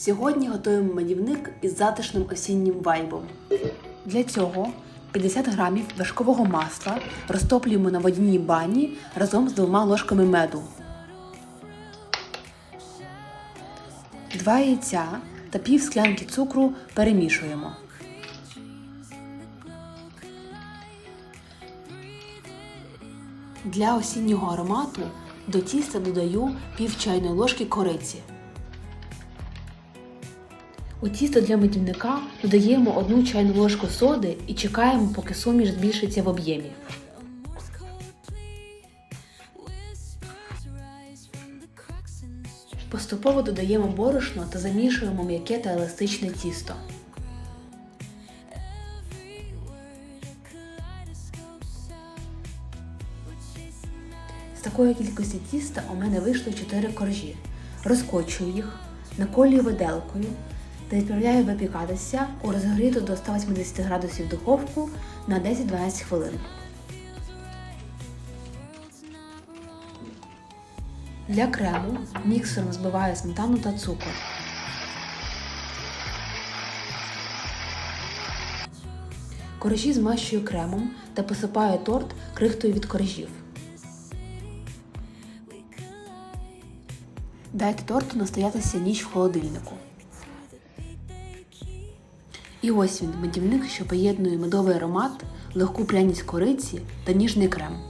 Сьогодні готуємо медівник із затишним осіннім вайбом. Для цього 50 грамів вершкового масла розтоплюємо на водяній бані разом з двома ложками меду. Два яйця та пів склянки цукру перемішуємо. Для осіннього аромату до тіста додаю пів чайної ложки кориці. У тісто для медівника додаємо одну чайну ложку соди і чекаємо, поки суміш збільшиться в об'ємі. Поступово додаємо борошно та замішуємо м'яке та еластичне тісто. З такої кількості тіста у мене вийшло 4 коржі. Розкочую їх, наколюю виделкою та відправляю випікатися у розгріту до 180 градусів духовку на 10-12 хвилин. Для крему міксером збиваю сметану та цукор. Коржі змащую кремом та посипаю торт крихтою від коржів. Дайте торту настоятися ніч в холодильнику. І ось він, медівник, що поєднує медовий аромат, легку пряність кориці та ніжний крем.